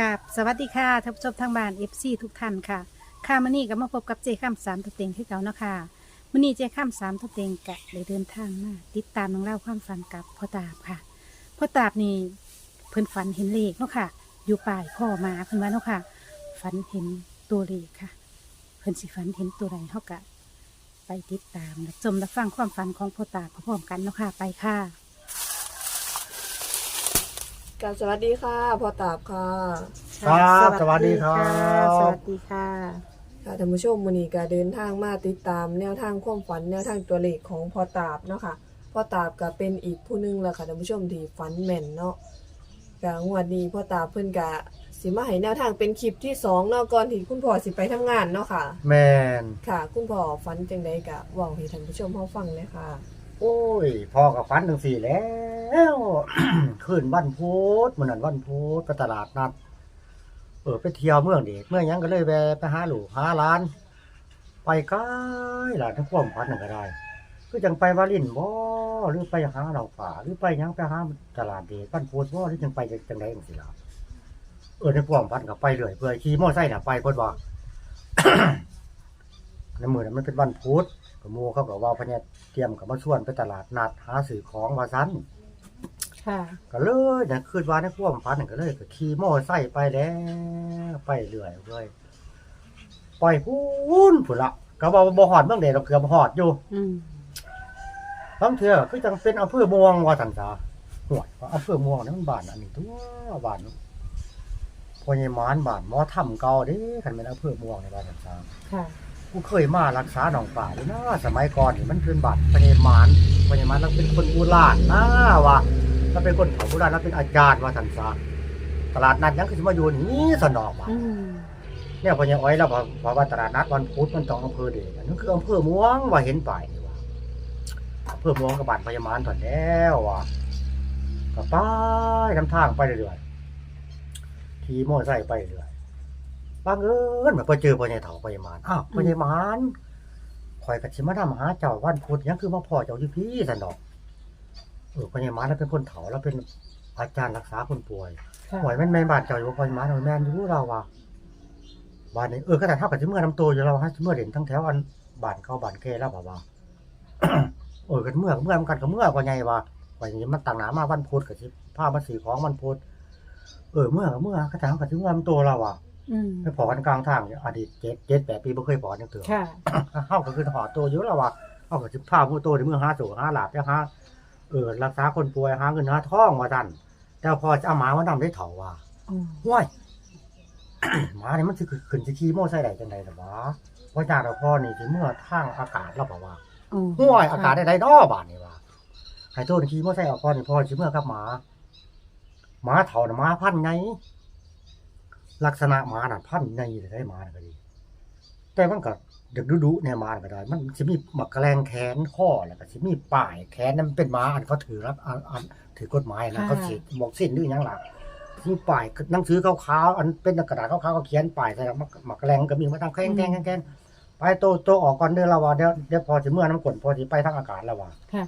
กับสวัสดีค่ะท่านผู้ชมทางบ้าน FC ทุกท่านค่ะค่ะมื่อนี้ก็มาพบกับเจข้ามสามตัวเต็งที่เก่าเนาะค่ะมื่อนี้เจข้ามสามตัวเต็งกะได้เดินทางมาติดตามน้องเล่าความฝันกับพ่อตาบค่ะพ่อตาบนี่เพิ่นฝันเห็นเลขเนาะค่ะ อยู่ป่ายข้อมาเพิ่นว่าเนาะค่ะ ฝันเห็นตัวเลขค่ะ เพิ่นสิฝันเห็นตัวใดเฮากะ ไปติดตามรับชมรับฟังความฝันของพ่อตาพร้อมๆกันเนาะค่ะไปค่ะ กราบสวัสดีค่ะพ่อตาบค่ะครับสวัสดีครับ สวัสดีค่ะค่ะท่านผู้ชมวันนี้ก็เดินทางมาติดตามแนวทางความฝันแนวทางตัวเลขของพ่อตาบเนาะค่ะพ่อตาบก็เป็นอีกผู้หนึงแหละค่ะท่านผู้ชมที่ฝันแม่นเนาะก็งวดนี้พ่อตาบเพิ่นก็สิมาให้แนวทางเป็นคลิปที่สองเนาะก่อนที่คุณพ่อสิไปทำงานเนาะค่ะ แมนค่ะ คุณพ่อฝันจังไดก็เว้าให้ท่านผู้ชมเฮาฟังเลยค่ะ โอ้ยพ่อกับฟันถึงสี่แล้ว ขึ้นวันพุธมื่อนั้นวันพุธไปตลาดนัด เออไปเที่ยวเมืองเด็กเมื่อยังก็เลยแวะไปหาหลูกหาร้าน ไปใกล้หลานทั้งความพันนั่นก็ได้คือจังไปวาลินบ่หรือไปหาเราป่าหรือไปยังไปหาตลาดเด็กบ้านโพธิ์บ่หรือจังไปจังไดจังสิล่ะเออในความพันก็ไปเรื่อยเพื่อขี่มอไซค์น่ะไปเพิ่นว่าในมือนั้นมันเป็นวันพุธ ก็หมู่เขาก็เว่าพะเนี่ยเตรียมกับมาชวนไปตลาดนัดหาซื้อของว่าซั่นค่ะ ก็เลยเนี่ยคืนวานในความฝันนั่นก็เลยก็ขี่มอเตอร์ไซค์ไปแล้วไปเรื่อยเลยไปพูนพุ่นละก็ว่าบ่ฮอดเมืองใดเราเกือบฮอดอยู่อืมบางเทื่อคือจังเป็นอำเภอม่วงว่าซั่นซะห่วยว่าอำเภอม่วงนี่มันบ้านอันนี้ตัวบ้านพ่อใหญ่หมานบ้านหมอถ้ำเก่าเด้คันเป็นอำเภอม่วงในบ้านซั่นซะค่ะ กูเคยมารักษาหนองป่าด้วยนะสมัยก่อนนี่มันเป็นบัตรพญามารพญามารเราเป็นคนโบราณนะว่าเราเป็นคนเผาโบราณเราเป็นอาจารย์ว่าสันซาตลาดนัดยังคือสิมาอยู่นี่สนอกว่าอืมเนี่ยพญาอ้อยเราบอกบอกว่าตลาดนัดวันพุธมันต้องอำเภอเดชอันนั้นคืออำเภอม่วงว่าเห็นป่ายนี่ว่าอำเภอม่วงกับบ้านพญามารถอนแล้วว่าก็ไปนำทางไปเรื่อยๆขี่มอเตอร์ไซค์ไปเรื่อย บางเอิญมาไปเจอพญาเถาพญามารอ้าวพญามารข่อยกับชิมาทำหาเจ้าวันพุธยังคือมาพ่อเจ้าอยู่พี่สันดอกเออพญามาแล้วเป็นคนเถาแล้วเป็นอาจารย์รักษาคนป่วยค่ะป่วยแม่นแม่นบาดเจ้าอยู่พญามาหน่อยแม่นอยู่เราว่ะบ้านนี้เออขนาดเท่ากับชิเมื่อนำตัวอยู่เราฮะชิเมื่อเด่นทั้งแถวอันบ้านเขาบ้านแก่แล้วบ่าว่าเออกันเมื่อเมื่อมันกันกับเมื่อกว่าไงว่าว่าอย่างนี้มันต่างหนามาวันพุธกับชิผ้ามาสีของวันพุธเออเมื่อกับเมื่อขนาดเท่ากับชิเมื่อนำตัวเราว่ะอืม ไปพอกันกลางทางเนี่ยอดีตเจ็ดเจ็ดแปดปีไม่เคยพอยังเถื่อค่ะเฮาก็คือหอตัวอยู่แล้วว่าเฮาก็สิพาผู้โตในมือหาสู่หาหลาบไปหาเออรักษาคนป่วยหาเงินหาทองว่าซั่นแต่พอจะเอาหมามานํได้เถาว่าอืมห้วยหมานี่มันสิขึ้นสิขี่มอไซค์ได้จังไดล่ะวะว่าจากเราพ่อนี่สิเมื่อทางอากาศแล้วบ่ว่าอืมห้วยอากาศได้ไดเนาะบาดนี้ว่าให้โตนขี่มอไซค์เอาพ่อนี่พ่อสิเมื่อกับหมาหมาเฒ่าน่ะหมาพันธุ์ไง ลักษณะหมาน่ะพันธุ์ไงได้หมาน่ะก็ดี แต่มันก็เด็กดุๆเนี่ยหมาก็ได้ มันสิมีหมักแกลงแขนข้อแล้วก็สิมีป้ายแขนนั้นมันเป็นหมาอันเขาถือรับอันอันถือกฎหมายนะเขาสิบอกสิ้นหรือหยังล่ะมีป้ายหนังสือขาวๆอันเป็นกระดาษขาวๆเขาเขียนป้ายใส่แล้วหมักแกลงก็มีมาทำแข้งแข้งแข้งไปโตโตออกก่อนเด้อเราว่าเดี๋ยวเดี๋ยวพอสิเมื่อน้ำกลนพอสิไปทางอากาศแล้วว่าค่ะ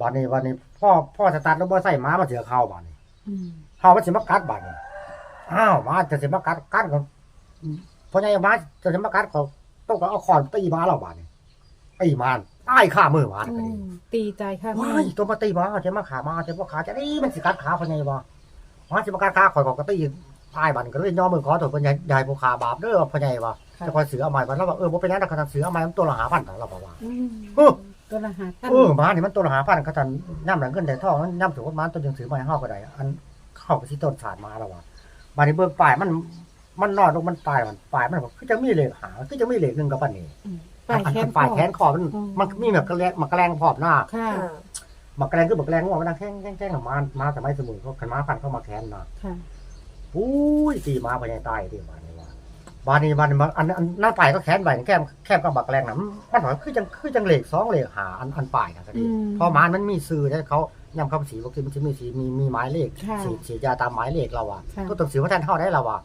บัดนี้วันนี้พ่อพ่อสตาร์ทแล้วบ่ใส่หมามาเสือเข้าบัดนี้ อืมเฮามันสิมากัดบัดนี้ อ้าวหมาจะสิมากัดกัดก็เพราะไงหมาจะสิมากัดก็ต้องก็เอาขอนตีหมาเราบัดนี้ตีหมาตายข้ามือหมาอืก็ดีมตีตายค่ะว้ายตัวมาตีหมาจะมาขาหมาจะมาขาจะนี่มันสิกัดขาเพราะไงวะหมาสิมากัดขาข่อยก็ตีตายบัดนี้ก็เลยยอมมือขอโทษเพิ่นใหญ่ผู้ขาบาปเด้อเพราะไงวะจะคอยเสือเอาใหม่บัดแล้วว่าเออบ่เป็นหยังดอกคันเสือเอาใหม่มันตัวละหาพันเราบอกว่าอืมเออตัวละหาพันเออหมานี่มันตัวละหาพันเขาทันย่ำหลังเงินแต่ทองมันย่ำถือว่ามันตัวยังถือไม้ห้าก็ได้อันเข้าไปที่ต้นสารมาแล้วว่ะ บานี้เบิ่งปลายมันมันนอนลงมันปลายมันปลายมันบอกคือจะมีเหล็กหาคือจะมีเหล็กหนึ่งกับปันนี่อืมปลายแขนปลายแขนคอมันอืมมันมีแบบกระแลงมากระแลงพอบหน้าค่ะค่ะมากระแลงคือมากระแลงว่ามันนั่งแข้งแข้งแข้งกับมามาแต่ไม่สมุนเขาขันมาพันเข้ามาแขนนะค่ะปุ้ยตีมาไปยังตายที่บานนี้ว่าบานนี้บานนี้มันอันอันหน้าปลายก็แขนใบแคบแคบกับบักแรงนะมันบอกคือจังคือจังเหล็กสองเหล็กหาอันอันปลายนะก็ดีอืมพอหมานมันมีซื้อได้เขา ย่ำคำสีบอกที่มันจะมีสีมีมีหมายเลขค่ะสีสียาตามหมายเลขเราอะค่ะ ก็ต้องสีว่าท่านเท่าได้เราอะ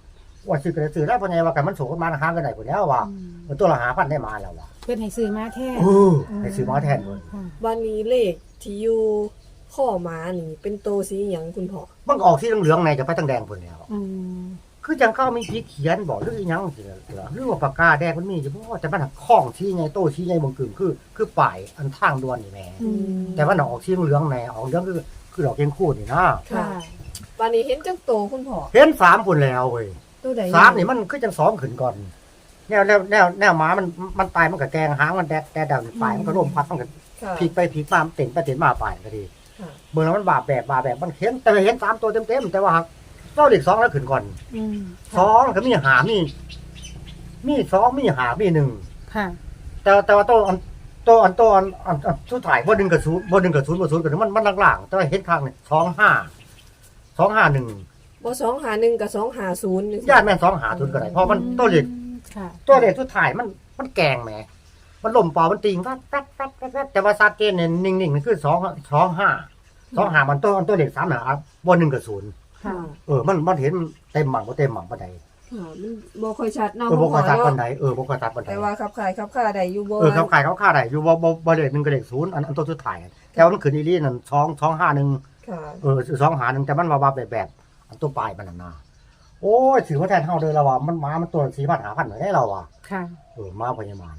ว่าซื้อกันซื้อได้เพราะไงว่ากันมันสูงกันมาห้างกันไหนคนนี้ว่าอืมมันตัวละหาพันได้มาแล้วว่ะเพื่อนให้ซื้อมาแท้เออให้ซื้อมาแทนเลยค่ะวันนี้เลขที่อยู่ข้อหมานี่เป็นโตสีหยังคุณพ่อมันก็ออกที่เหลืองๆในจะไปตั้งแดงคนแล้ว อืม คือจังเข้ามีสีเขียนบอกหรืออีหยังสิเหรอหรือว่าปากกาแดงมันมีอยู่บ่แต่มันหักข้องชี้ไงโต้ชี้ไงบางกึ่งคือ คือป่ายอันทางดวนนี่แหม่อืม แต่ว่าออกชี้เหลืองแหน่ออกเหลืองคือคือดอกเกงคู่นี่นะค่ะ วันนี้เห็นจังโตคุณพ่อเห็นสามคนแล้วเว้ยตัวใดสามนี่มันคือจังสองขึ้นก่อนแนวแนวแนวแนวหมามันมันตายมันก็แกงหางมันแดดแดดดังปลายมันก็ร่มพัดมันก็ ค่ะพลิกไปพลิกมาเต็นไปเต็นมาปลายก็ดีค่ะ เมื่อนั้นมันบาปแบบบาปแบบมันเห็นแต่เห็นสามตัวเต็มๆแต่ว่าหัก เจ้าเด็กสองแล้วขึ้นก่อนอืมสองก็มีหามี มีสองมีหามีหนึ่งค่ะแต่แต่ว่าตัวอันตัวอันตัวอันอันอันสุดท้ายบ่ดึงกับศูนย์บ่ดึงกับศูนย์บ่ศูนย์กับมันมันล่างๆแต่ว่าเห็นข้างนี่สองห้าสองห้าหนึ่งบ่สองหาหนึ่งกับสองหาศูนย์นี่ญาติแม่นสองหาศูนย์ก็ได้เพราะมันตัวเล็กค่ะตัวเด็กสุดท้ายมันมันแกงแหม มันล่มเปล่ามันติงปั๊บปั๊บปั๊บปั๊บปั๊บแต่ว่าซาเกนเนี่ยนิ่งๆนี่คือสองสองห้าสองห้ามันตัวอันตัวเด็กสามหาบ่หนึ่งกับศูนย์ ค่ะเออมันมันเห็นเต็มหมั่งบ่เต็มหมั่งปานใดค่ะมันบ่ค่อยชัดเนาะเออบ่กระตัดเนาะปานใดเออบ่กระตัดปานใดแต่ว่าขับขายขับขาได้อยู่บ่เออเขาขายเขาค่าได้อยู่บ่บ่บ่เลขหนึ่งกับเลขศูนย์อันอันตัวสุดท้ายแต่ว่ามันขึ้นอีหลีนั่นสองสองห้าหนึ่งค่ะเออสองหาหนึ่งแต่มันมาว่าแบบแบบอันตัวปลายมันน่ะนะโอ้ยถือว่าแทนเฮาเลยเราว่ามันมามันตัวสี่พันหาพันได้เราอะค่ะเออมาพยาบาล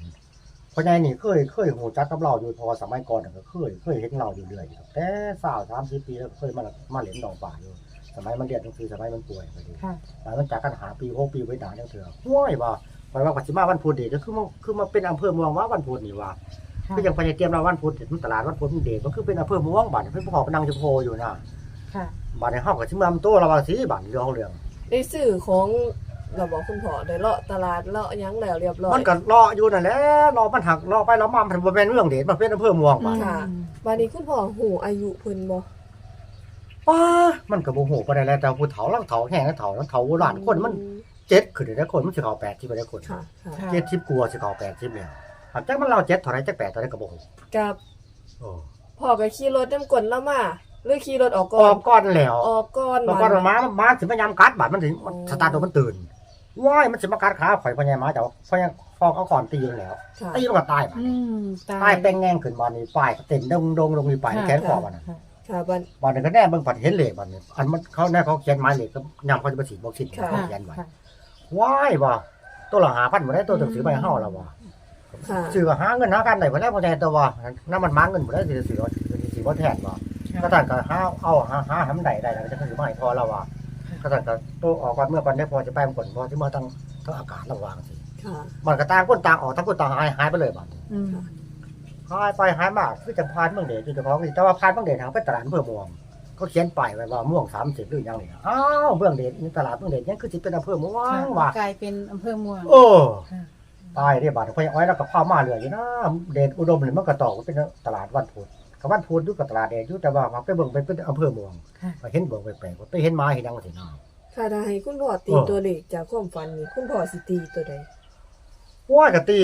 เพราะไงนี่เคยเคยหูจักกับเราอยู่เพอสมัยก่อนน่ะก็เคยเคยเห็นเราอยู่เรื่อยอยู่แต่สาวสามสิบปีแล้วเคยมามาเล่นดองป่าอยู่ สมัยมันเรียนหนังสือสมัยมันป่วยไปดิค่ะ หลังจากกันหาปีหกปีไว้ด่าจังเถื่อห้วยว่าไปว่าปัจจิมาวันพุธเดชก็คือมาคือมาเป็นอำเภอเมืองว่าวันพุธนี่ว่าค่ะคือยังไปเตรียมเราวันพุธเห็นตลาดวันพุธมันเดชก็คือเป็นอำเภอเมืองบ้านเพิ่นพ่อพนังจะโพอยู่นะค่ะ บ้านในห้องก็สิมาตัวเราว่าสิบ้านเรื่องเรื่อง ได้ซื้อของเราบอกคุณพ่อได้เลาะตลาดเลาะหยังแล้วเรียบร้อย มันก็รออยู่นั่นแหละรอมันหักรอไปรอมามันบ่แม่นเรื่องเดชมันเป็นอำเภอเมืองบ้าน ค่ะ วันนี้คุณพ่อหูอายุเพิ่นบ่ ป้ามันก็บ่ฮู้บ่ได้แล้วแต่ผู้เฒ่าลังเฒ่าแห้งแล้วเฒ่าแล้วเฒ่าโบราณคนมันเจ็ดขึ้นได้คนมันสิเข้า8ที่บ่ได้คนค่ะค่ะค่ะเจ็ดสิบกว่าสิเข้า80แล้วหากจักมันเราเจ็ดเท่าไหร่จักแปดเท่าไหร่ก็บ่ฮู้กับโอ้พ่อก็ขี่รถน้ำกลนแล้วมาหรือขี่รถออกอก่ออนกก่อนแล้วออกก่อนบางคนมามาสิมายามกัดบาดมันถึงมันสตาร์ทตัวมันตื่นว้ายมันสิมากัดขาข่อยพ่อใหญ่มาแต่ว่าพ่อใหญ่ฟอกเอาก่อนตีอยู่แล้วค่ะตีมันก็ตายบาด อืมตายตายแป้งแง่งขึ้นมานี่ป้ายก็เต็มดงดงลงนี่ไปแขนคอมันน่ะ ค่ะ ค่ะบัดบาดนี้ก็แน่เบิ่งปัดเห็นเลขบาดนี้อันมันเขาแน่เขาเขียนหมายเลขก็ยามเขาจะไปฉีดวัคซีนค่ะ เขาเขียนไว้ค่ะ ว้ายว่าตัวละ5,000บ่ได้ตัวต้องซื้อไปเฮาแล้วว่าค่ะซื้อก็หาเงินหากันได้บ่ได้บ่ได้ตัวว่าน้ำมันมาเงินบ่ได้สิซื้อสิบ่แทนบ่ก็ต่างก็หาเอาหาหาทำใดได้แล้วก็จะคือไม่พอเราว่าก็ต่างก็ตัวออกก่อนเมื่อก่อนได้พอจะไปมันก่อนพอที่มาตั้งทั้งอากาศระวางสิค่ะมันก็ต่างคนต่างออกทั้งคนต่างหายหายไปเลยบัดนี้ อืม หายไปหายมาคือจังพานเมืองเดชที่เจ้าของนี่แต่ว่าพานเมืองเดชทางไปตลาดอำเพื่อม่วงก็เขียนป้ายไว้ว่าม่วงสามสิบหรือยังนี่อ้าวเมืองเดชนี่ตลาดเมืองเดชยังคือสิเป็นอำเภอม่วงว่ะกลายเป็นอำเภอเมืองโอ้ค่ะตายเรียบาดพอยอ้อยแล้วก็ข้าวมาเหลืออยู่นะเดชอุดมนี่มันก็ต่อเป็นตลาดวันพุธกับวันพุธอยู่กับตลาดเดชอยู่แต่ว่ามันไปเบิ่งเป็นเป็นอำเภอเมืองค่ะไปเห็นเบิ่งแปลกๆว่าไปเห็นหมาเห็นหยังสินะ ค่ะถ้าให้คุณพ่อตีเออ ตัวเลขจากความฝันนี่คุณพ่อสิตีตัวใดว่ากะตี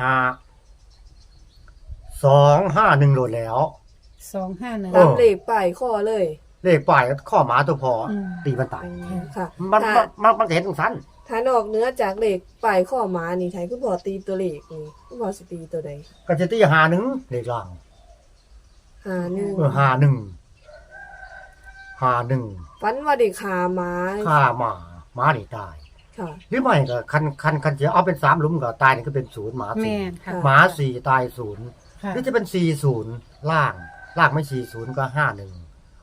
หา สองห้าหนึ่งโหลดแล้ว สองห้าหนึ่ง เอตามอเลขป้ายข้อเลยเลขป้ายข้อหมาตัวพออม ตีมันตายค่ะมันถ้ามันมันมันเห็นตรงสั้นถ้านอกเหนื้อจากเลขป้ายข้อหมานี่ให้คุณพ่อตีตัวเลขนี่คุณพ่อสิตีตัวใดก็จะตีหาหนึ่งเลขล่างหาหนึ่งเออหาหนึ่งหาหนึ่งฝันว่าเด็กขาหมาฆ่าหมาหมานี่ตาย ค่ะ หรือไม่ก็คันคันคันจะเอาเป็นสามหลุมก็ตายนี่ก็เป็นศูนย์หมาแม่สี่นค่ะหมาสี่ตายศูนย์ ค่ะหรือจะเป็นสี่ศูนย์ล่างล่างไม่สี่ศูนย์ก็ห้าหนึ่ง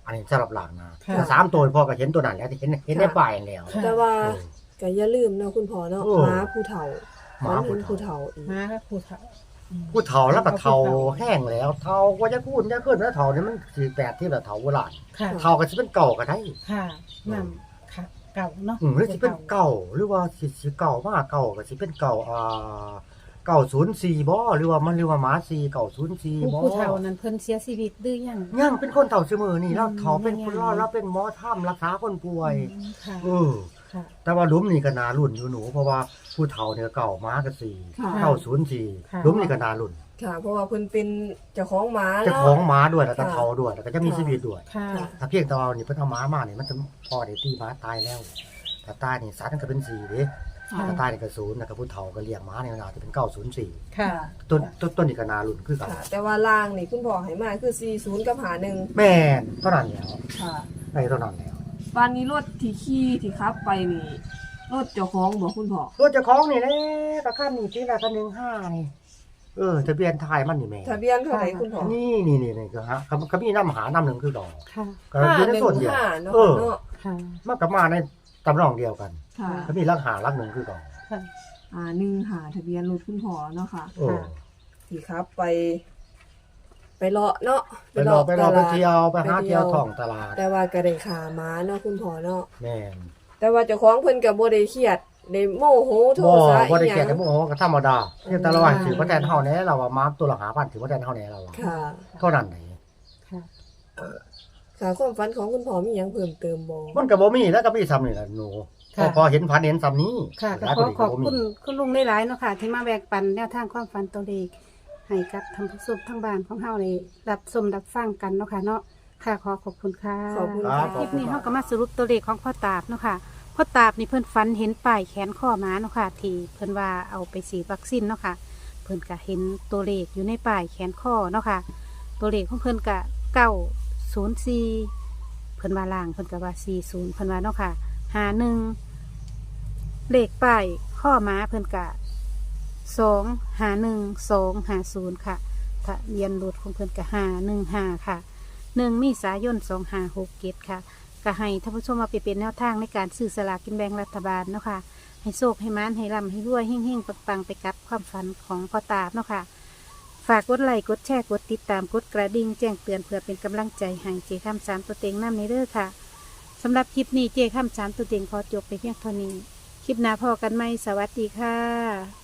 อันนี้สำหรับล่างนะค่ะ แต่สามตัวพ่อก็เห็นตัวนั้นแล้วเห็นเห็นในป้ายแล้ว ค่ะ แต่ว่าเออก็อย่าลืมเนาะคุณพ่อเนาะโอ้ หมาผู้เฒ่าหมาฝันผู้เห็นเฒ่า ผู้เฒ่าอีก มาก็ครูเฒ่าอืม ผู้เฒ่าแล้วก็เฒ่าแห้งแล้วเฒ่าก็จะพูดจะขึ้นแล้วเฒ่านี่มันสี่แปดที่แบบเฒ่าโบราณค่ะ เฒ่าก็จะเป็นเก่าก็ได้ค่ะนำค่ะ เก่าเนาะอืมหรือจะเป็นเก่าหรือว่าสิสิเก่ามากเก่าก็สิเป็นเก่าอ่า เก่าศูนย์สี่บ่หรือว่ามันหรือว่าหมาสี่เก่าศูนย์สี่ผู้บ่ผู้เฒ่านั้นเพิ่นเสียชีวิตหรือยังยังเป็นคนเฒ่าเสมอนี่เราอืมเฒ่าเป็นคนรอดยังเราเป็นหมอถ้ำรักษาคนป่วยอืมค่ะเออ ค่ะ แต่ว่าหลุมนี่ก็นารุ่นอยู่หนูเพราะว่าผู้เฒ่าเนี่ยเก่ามาก็สี่ค่ะ เก่าศูนย์สี่ค่ะ หลุมนี่ก็นารุ่นค่ะ เพราะว่าเพิ่นเป็นเจ้าของหมาเจ้าเนาะของหมาด้วยแล้วก็ค่ะ เฒ่าด้วยแล้วก็จะมีชีวิตด้วย ค่ะค่ะถ้าเพียงแต่เอานี่เพิ่นเอาหมามานี่มันจะพอได้ตีหมาตายแล้วถ้าตายนี่สารก็เป็นสี่เด้ ค่ะถ้าตายนี่ก็ศูนย์นะครับผู้เฒ่าก็เลี้ยงหมาเนี่ยน่าจะเป็นเก้าศูนย์สี่ค่ะ ต้นต้นต้นนี่ก็นารุ่นคือกันค่ะ แต่ว่าล่างนี่คุณพ่อให้มาคือ 40 กับหาหนึ่งแม่นเท่านั้นแล้วค่ะได้เท่านั้นแล้วบ้านนี้รถที่ขี่ที่ขับไปนี่รถเจ้าของบ่คุณพ่อรถเจ้าของนี่แหละตะคันนี่ที่ละคันหนึ่งห้านี่เออทะเบียนไทยมันนี่แม่ทะเบียนเท่าไหร่คุณพ่อนี่นี่นี่นี่ก็ฮะเขาเขามีน้ำหาน้ำหนึ่งคือดอกค่ะ ก็อยู่ในส่วนเดียวห้าเนาะเออ เนาะ ค่ะ มันก็มาในตำรองเดียวกัน ค่ะเขามีรักหารักหนึ่งคือดอกค่ะอ่าหนึ่งหาทะเบียนรถคุณพ่อเนาะค่ะเออที่ขับไป ไปเลาะเนาะไปรอไปรอไปตลาดเที่ยวไปหาไปเที่เที่ยยววท่องตลาด แต่ว่าก็ได้ขามาเนาะคุณพ่อเนาะแม่นแต่ว่าเจ้าของเพิ่นก็บ่ได้เครียดได้โมโหโทบ่ษะบ่ได้อีหเกียยัดแต่งโมโหก็ธรรมดาเนี่ยแต่ละวันถือว่าแทนเฮาแน่เราว่ามาตัวละหาพันถือว่าแทนเฮาแน่เราว่าค่ะเท่านั้นเองค่ะค่ะความฝันของคุณพ่อมีหยังเพิ่มเติมบ่มันก็บ่มีแล้วก็มีซ้ำนี่ล่ะหนู พค่ะอพอเห็นพันเห็นซ้ำนี้ค่ะก็หลายขอดีขอบก็มีคุณคุณลุงหลายๆเนาะค่ะ ที่มาแบ่งปันแนวทางความฝันตัวเลขให้กับท่านผู้ชมทั้งบ้านของเฮาเลยรับชมรับฟังกันเนาะค่ะเนาะค่ะขอขอบคุณค่ะขอบคุณครัค่ะบคลิปนี้เฮาก็มาสรุปตัวเลขของพ่อตาบเนาะค่ะพ่อตาบนี่เพิ่นฝันเห็นป้ายแขนข้อม้าเนาะค่ะที่เพิ่นว่าเอาไปฉีดวัคซีนเนาะค่ะเพิ่นก็เห็นตัวเลขอยู่ในป้ายแขนข้อเนาะค่ะ ตัวเลขของเพิ่นก็เก้าศูนย์สี่เพิ่นว่าล่างเพิ่นก็ว่าสี่ศูนย์เพิ่นว่าเนาะค่ะ หาหนึ่งเลขป้ายข้อม้าเพิ่นก็สองหาหนึ่งสองหาศูนย์ค่ะทะเบียนรถของเพิ่นก็หาหนึ่งหาค่ะหนึ่งมีสายนสองหาหกเกตค่ะก็ให้ท่านผู้ชมมาไปเป็นแนวทางในการซื้อสลากกินแบ่งรัฐบาลเนาะค่ะ ให้โชคให้มานให้ร่ำให้รวยเฮ่งๆปังๆ ไปกับความฝันของพ่อตาเนาะค่ะ ฝากกดไลค์กดแชร์กดติดตามกดกระดิ่งแจ้งเตือนเพื่อเป็นกำลังใจให้เจข้ามสามตัวเต็งน้ำในเด้อค่ะ สำหรับคลิปนี้เจข้ามสามตัวเต็งขอจบไปเพียงเท่านี้ คลิปหน้าพอกันไหมสวัสดีค่ะ